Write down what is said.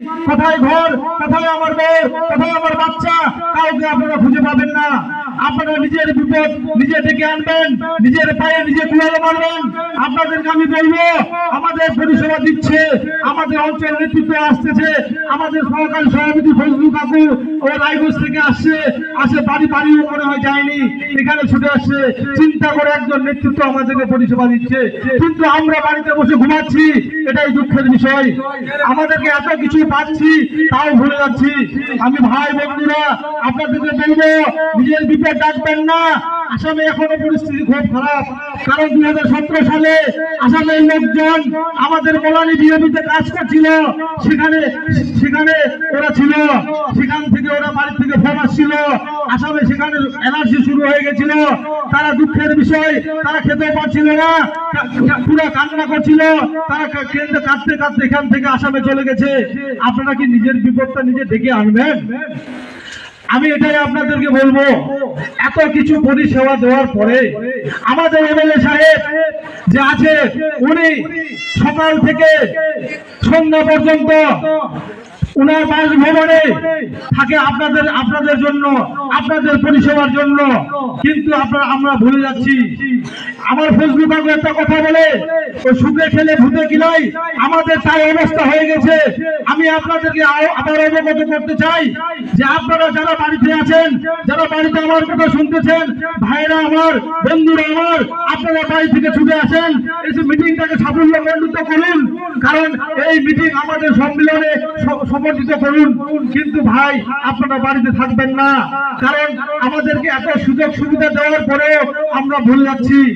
কোথায় ঘর? কোথায় আমার মেয়ে কোথায় আমার বাচ্চা? কাউকে আপনারা খুঁজে পাবেন না। আপনারা নিজের বিপদ নিজে ডেকে আনবেন, নিজের পায়ে নিজে কুড়ালে মারবেন। আপনাদেরকে আমি বলব, আমাদের পরিষেবা দিচ্ছে, আমাদের অঞ্চল নেতৃত্ব আসতেছে, আমাদের সহকারী সভাপতি ফজলু কাকু ও রায়গঞ্জ থেকে আসছে, আসে বাড়ি বাড়িও মনে হয় যায়নি, এখানে ছুটে আসছে, চিন্তা করে একজন নেতৃত্ব আমাদেরকে পরিষেবা দিচ্ছে। কিন্তু আমরা বাড়িতে বসে ঘুমাচ্ছি, এটাই দুঃখের বিষয়। আমাদেরকে এত কিছু পাচ্ছি, তাও ভুলে যাচ্ছি। আমি ভাই, বন্ধুরা, আপনাদেরকে বলব, নিজের বিপদ ডাকবেন না। আসামে এখনও পরিস্থিতি খুব খারাপ। কারণ দুই হাজার সতেরো সালে আসামের লোকজন আমাদের মোলানি বিএনপিতে কাজ করছিল। সেখানে সেখানে ওরা ছিল। সেখান থেকে ওরা বাড়ি থেকে ফোন আসছিল। আসামে সেখানে এনার্জি শুরু হয়ে গেছিল। তারা দুঃখের বিষয়, তারা খেতে পারছিল না। পুরো কান্না করছিল। তারা কেন্দ্রে কাঁদতে কাঁদতে এখান থেকে আসামে চলে গেছে। আপনারা কি নিজের বিপদটা নিজে ডেকে আনবেন? আমি এটাই আপনাদেরকে বলব, এত কিছু পরিষেবা দেওয়ার পরে আমাদের এমএলএ সাহেব যে আছে, উনি সকাল থেকে সন্ধ্যা পর্যন্ত উনার বাসভবনে থাকে আপনাদের আপনাদের জন্য, আপনাদের পরিষেবার জন্য। কিন্তু আপনারা, আমরা ভুলে যাচ্ছি। আমার ফেসবুক আগে একটা কথা বলে, ও সুখে খেলে ভূতে কিলাই আমাদের তাই অবস্থা হয়ে গেছে। আমি আপনাদেরকে আবার অবগত করতে চাই যে আপনারা যারা বাড়িতে আছেন, যারা বাড়িতে আমার কথা শুনতেছেন ভাইরা আমার, বন্ধুরা আমার, আপনারা বাড়ি থেকে ছুটে আসেন, এসে মিটিংটাকে সাফল্য মণ্ডিত করুন। কারণ এই মিটিং আমাদের সম্মেলনে স- সমর্থিত করুন। কিন্তু ভাই, আপনারা বাড়িতে থাকবেন না। কারণ আমাদেরকে এত সুযোগ সুবিধা দেওয়ার পরেও আমরা ভুল যাচ্ছি।